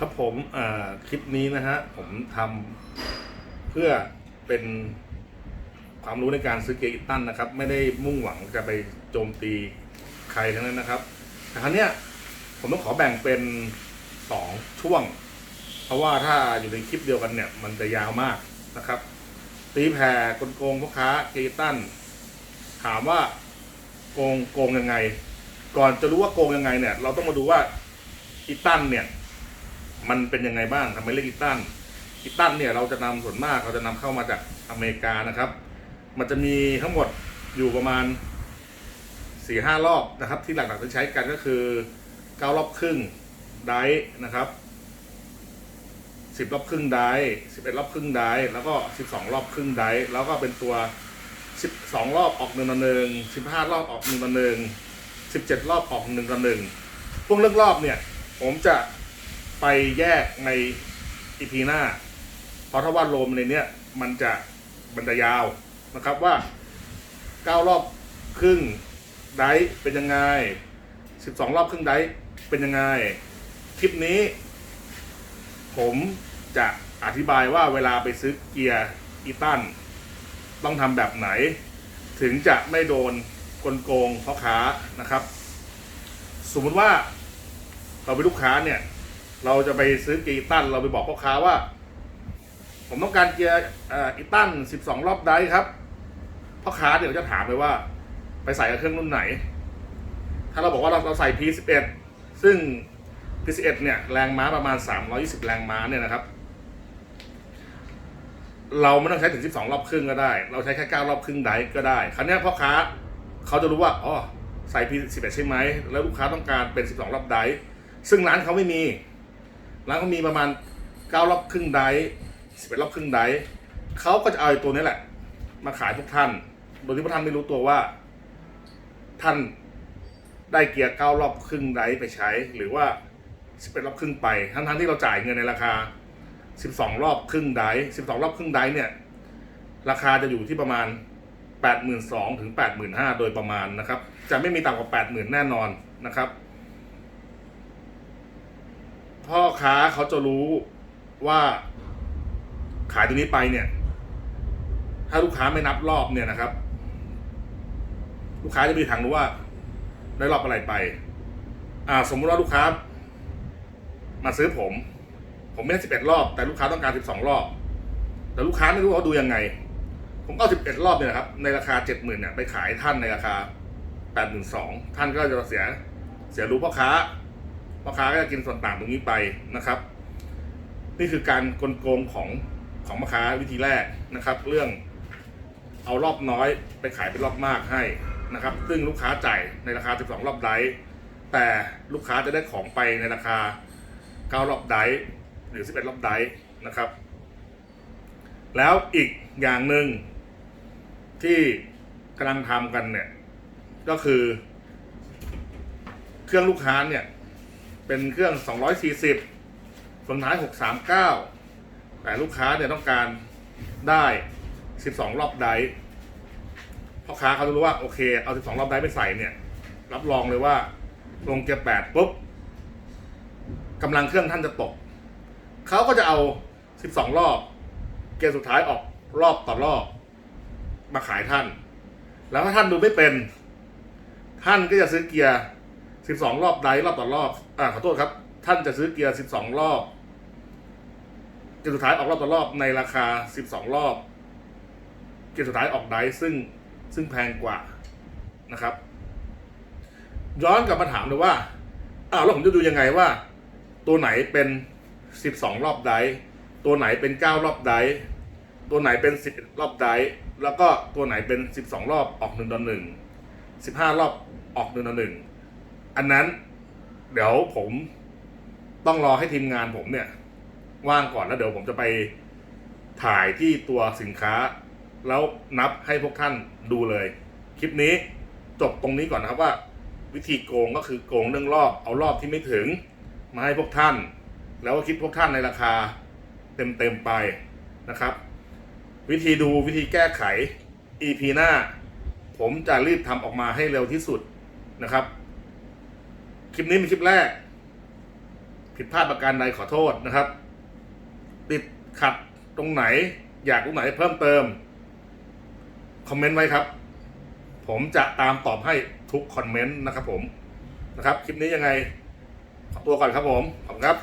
ครับผมคลิปนี้นะฮะ ผมทำเพื่อเป็นความรู้ในการซื้อเกียร์อีตันนะครับ ไม่ได้มุ่งหวังจะไปโจมตีใครทั้งนั้นนะครับแต่ครั้งเนี้ยผมต้องขอแบ่งเป็นสองช่วง เพราะว่าถ้าอยู่ในคลิปเดียวกันเนี่ย มันจะยาวมากนะครับ ตีแผ่กลโกงพ่อค้าเกียร์อีตันถามว่าโกงโกงยังไง ก่อนจะรู้ว่าโกงยังไงเนี่ย เราต้องมาดูว่าอีตันเนี่ย มันเป็นยังไงบ้างทำไมเรียกอีตันอีตันเนี่ยเราจะนำส่วนมากเราจะนำเข้ามาจากอเมริกานะครับ มันจะมีทั้งหมดอยู่ประมาณสี่ห้ารอบนะครับ ที่หลักๆที่ใช้กันก็คือเก้ารอบครึ่งไดฟ์นะครับสิบรอบครึ่งไดสิบเอ็ดรอบครึ่งไดฟ์แล้วก็สิบสองรอบครึ่งไดฟ์แล้วก็เป็นตัวสิบสองรอบออกหนึ่งต่อหนึ่งสิบห้ารอบออกหนึ่งต่อหนึ่งสิบเจ็ดรอบออกหนึ่งต่อหนึ่งพวกเรื่องรอบเนี่ย ผมจะ ไปแยกในอีพีหน้า เพราะถ้าว่าโรมในเนี้ยมันจะมันจะยาวนะครับว่าเก้ารอบครึ่งไดฟ์เป็นยังไงสิบสองรอบครึ่งไดฟ์เป็นยังไง คลิปนี้ ผมจะอธิบายว่าเวลาไปซื้อเกียร์อีตันต้องทำแบบไหน ถึงจะไม่โดนกลโกงพ่อค้านะครับ สมมติว่าเราเป็นลูกค้าเนี่ย เราจะไปซื้อเกียร์อีตันเราไปบอกพ่อค้าว่า ผมต้องการเกียร์อีตัน12 รอบได้ครับพ่อค้าเดี๋ยวจะถามไปว่า ไปใส่กับเครื่องรุ่นไหน ถ้าเราบอกว่าเราเราใส่ P11 ซึ่ง P11 เนี่ยแรงม้าประมาณ 320 แรงม้าเนี่ยนะครับ เราไม่ต้องใช้ถึง 12 รอบครึ่งก็ได้ เราใช้แค่9รอบครึ่งได้ก็ได้ คราวนี้พ่อค้าเขาจะรู้ว่าอ๋อใส่ P11 ใช่ไหมแล้วลูกค้าต้องการเป็น 12 รอบได้ซึ่งร้านเขาไม่มี ร้านเขามีประมาณ9รอบครึ่งได้11รอบครึ่งได้เขาก็จะเอาตัวนี้แหละ มาขายพวกท่าน โดยที่พวกท่านไม่รู้ตัวว่า ท่านได้เกียร์9รอบครึ่งได้ไปใช้ หรือว่า11รอบครึ่งไป ทั้งๆที่เราจ่ายเงินในราคา12รอบครึ่งได้12รอบครึ่งได้เนี่ย ราคาจะอยู่ที่ประมาณ82,000ถึง85,000โดยประมาณนะครับ จะไม่มีต่ำกว่า80,000แน่นอนนะครับ พ่อค้าเขาจะรู้ว่าขายตัวนี้ไปเนี่ย ถ้าลูกค้าไม่นับรอบเนี่ยนะครับ ลูกค้าจะมีทางรู้ว่า ได้รอบอะไรไป อ่า สมมติว่าลูกค้า มาซื้อผม ผมไม่ได้สิบเอ็ดรอบ แต่ลูกค้าต้องการสิบสองรอบ แต่ลูกค้าไม่รู้ว่าดูยังไง ผมก็เอาสิบเอ็ดรอบเนี่ยนะครับ ในราคาเจ็ดหมื่นเนี่ยไปขายท่านในราคาแปดหมื่นสองท่านก็จะเสียเสียรู้พ่อค้า พ่อค้าก็จะกินส่วนต่างตรงนี้ไปนะครับ นี่คือการกลโกงของของพ่อค้าวิธีแรกนะครับ เรื่องเอารอบน้อยไปขายเป็นรอบมากให้นะครับ ซึ่งลูกค้าจ่ายในราคา 12 รอบไดฟ์แต่ลูกค้าจะได้ของไปในราคา 9 รอบไดฟ์หรือ 11 รอบไดฟ์นะครับ แล้วอีกอย่างหนึ่งที่กำลังทำกันเนี่ยก็คือ เครื่องลูกค้าเนี่ย เป็นเครื่อง 240ส่วนท้าย 639 แต่ลูกค้าเนี่ยต้องการได้ 12 รอบไดพ่อค้าเขาจะรู้ว่าโอเค เอา 12 รอบไดไปใส่เนี่ย รับรองเลยว่าลงเกียร์8ปุ๊บกำลังเครื่องท่านจะตก เขาก็จะเอา 12 รอบ เกียร์สุดท้ายออกรอบต่อรอบ มาขายท่าน แล้วถ้าท่านดูไม่เป็น ท่านก็จะซื้อเกียร์ 12 รอบไดรอบต่อรอบ อ่าขอโทษครับ ท่านจะซื้อเกียร์ 12 รอบเกียร์สุดท้ายออกรอบต่อรอบในราคา 12 รอบ เกียร์สุดท้ายออกไดซึ่งซึ่งแพงกว่านะครับ ย้อนกลับมาถามเลยว่าอ้าวแล้วผมจะดูยังไงว่า ตัวไหนเป็น 12 รอบไดตัวไหนเป็น 9 รอบไดตัวไหนเป็น 10 รอบไดแล้วก็ตัวไหนเป็น 12 รอบออก1ต่อ1 15 รอบออก1ต่อ1 อันนั้นเดี๋ยวผมต้องรอให้ทีมงานผมเนี่ย ว่างก่อนแล้วเดี๋ยวผมจะไปถ่ายที่ตัวสินค้า แล้วนับให้พวกท่านดูเลย คลิปนี้จบตรงนี้ก่อนนะครับว่า วิธีโกงก็คือโกงเรื่องรอบเอารอบที่ไม่ถึง มาให้พวกท่าน แล้วก็คิดพวกท่านในราคาเต็มๆไปนะครับ วิธีดูวิธีแก้ไข EP หน้า ผมจะรีบทำออกมาให้เร็วที่สุดนะครับ คลิปนี้เป็นคลิปแรก ผิดพลาดประการใดขอโทษนะครับ ติดขัดตรงไหน อยากตรงไหนเพิ่มเติม คอมเมนต์ไว้ครับ ผมจะตามตอบให้ทุกคอมเมนต์นะครับผมนะครับ คลิปนี้ยังไงขอตัวก่อนครับผม ขอบคุณครับ